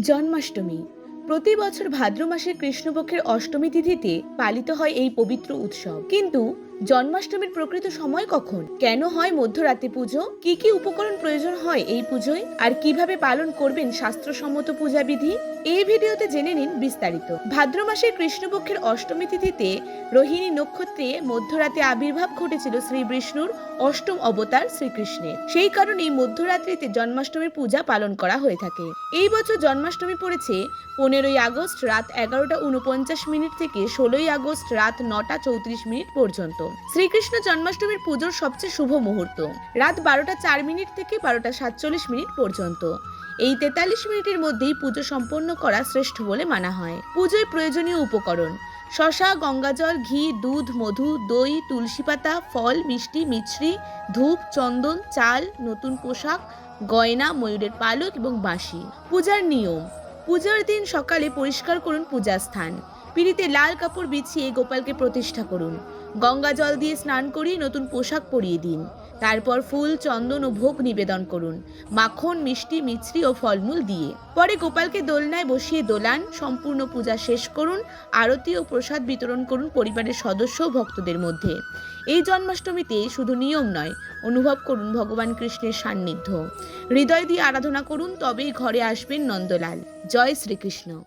জন্মাষ্টমী। প্রতি বছর ভাদ্র মাসের কৃষ্ণপক্ষের অষ্টমী তিথিতে পালিত হয় এই পবিত্র উৎসব। কিন্তু জন্মাষ্টমীর প্রকৃত সময় কখন? কেন হয় মধ্যরাতে পুজো? কি কি উপকরণ প্রয়োজন হয় এই পুজোয়? আর কীভাবে পালন করবেন শাস্ত্রসম্মত পূজাবিধি? এই ভিডিওতে জেনে নিন বিস্তারিত। ভাদ্র মাসের কৃষ্ণপক্ষের অষ্টমী তিথিতে রোহিণী নক্ষত্রে মধ্যরাতে আবির্ভাব ঘটেছিল শ্রী বিষ্ণুর অষ্টম অবতার শ্রীকৃষ্ণের। সেই কারণেই মধ্যরাত্রিতে জন্মাষ্টমীর পূজা পালন করা হয়ে থাকে। এই বছর জন্মাষ্টমী পড়েছে পনেরোই আগস্ট রাত এগারোটা উনপঞ্চাশ মিনিট থেকে ষোলোই আগস্ট রাত নটা চৌত্রিশ মিনিট পর্যন্ত। শ্রীকৃষ্ণ জন্মাষ্টমীর পুজোর সবচেয়ে শুভ মুহূর্ত। রাত বারোটা চার মিনিট থেকে বারোটা সাতচল্লিশ মিনিট পর্যন্ত। এই তেতাল্লিশ মিনিটের মধ্যেই পুজো সম্পন্ন করা শ্রেষ্ঠ বলে মানা হয়। পুজোয় প্রয়োজনীয় উপকরণ, শশা, গঙ্গাজল, ঘি, দুধ, মধু, দই, তুলসী পাতা, ফল, মিষ্টি, মিছরি, ধূপ, চন্দন, চাল, নতুন পোশাক, গয়না, ময়ূরের পালক এবং বাঁশি। পূজার নিয়ম, পূজার দিন সকালে পরিষ্কার করুন পূজাস্থান পিড়িতে লাল কাপড় বিছিয়ে গোপালকে প্রতিষ্ঠা করুন। গঙ্গা জল দিয়ে স্নান করিয়ে নতুন পোশাক পরিয়ে দিন। তারপর ফুল, চন্দন ও ভোগ নিবেদন করুন। মাখন, মিষ্টি, মিছরি ও ফলমূল দিয়ে। পরে গোপালকে দোলনায় বসিয়ে দোলান, সম্পূর্ণ পূজা শেষ করুন, আরতি ও প্রসাদ বিতরণ করুন পরিবারের সদস্য ও ভক্তদের মধ্যে। এই জন্মাষ্টমীতে শুধু নিয়ম নয়, অনুভব করুন ভগবান কৃষ্ণের সান্নিধ্য। হৃদয় দিয়ে আরাধনা করুন, তবেই ঘরে আসবেন নন্দলাল। জয় শ্রীকৃষ্ণ।